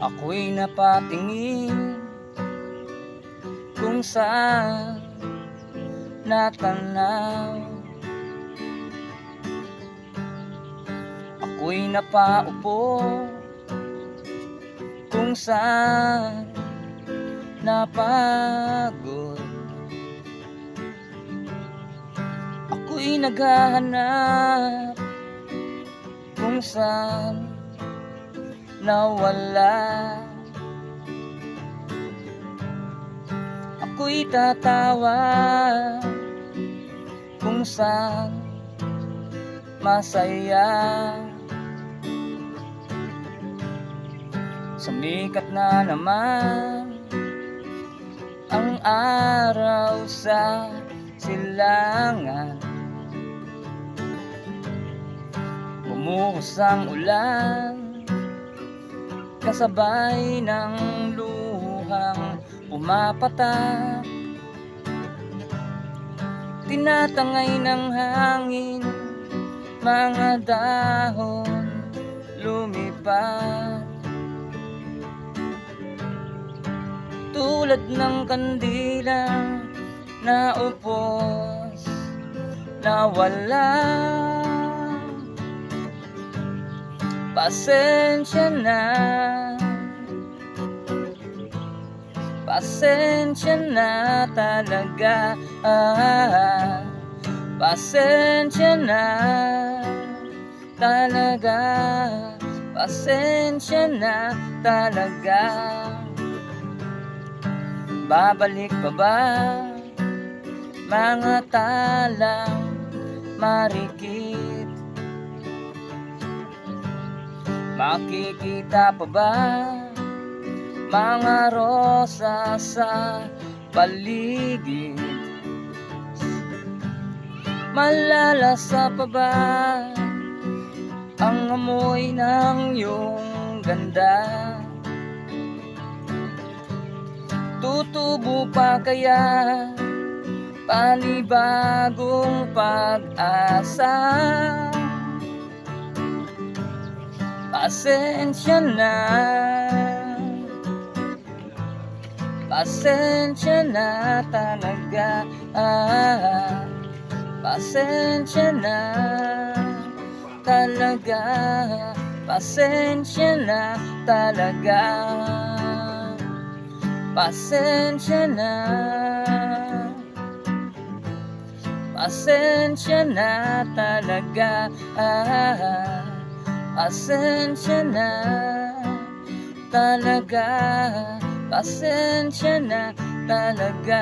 Ako'y napatingin kung saan natanaw. Ako'y napaupo kung saan napagod. Ako'y naghahanap kung saan nawala. Ako'y tatawa kung saan masaya. Sumikat na naman ang araw sa silangan. Bumuhos ang ulan Kasabay ng luhang pumapatak Tinatangay ng hangin Mga dahon lumipad Tulad ng kandilang naupos Nawala Pasensya na. Pasensya na talaga. Pasensya na talaga. Pasensya na talaga. Babalik pa ba? Mga talang marikit Makikita pa ba Mga rosa sa paligid? Malalasa pa ba Ang amoy ng iyong ganda? Tutubo pa kaya Panibagong pag-asa Pasensya na. Pasensya na talaga. Pasensya na talaga. Pasensya na talaga. Pasensya na. Pasensya na talaga. ah, Pasensya na. Talaga. Pasensya na talaga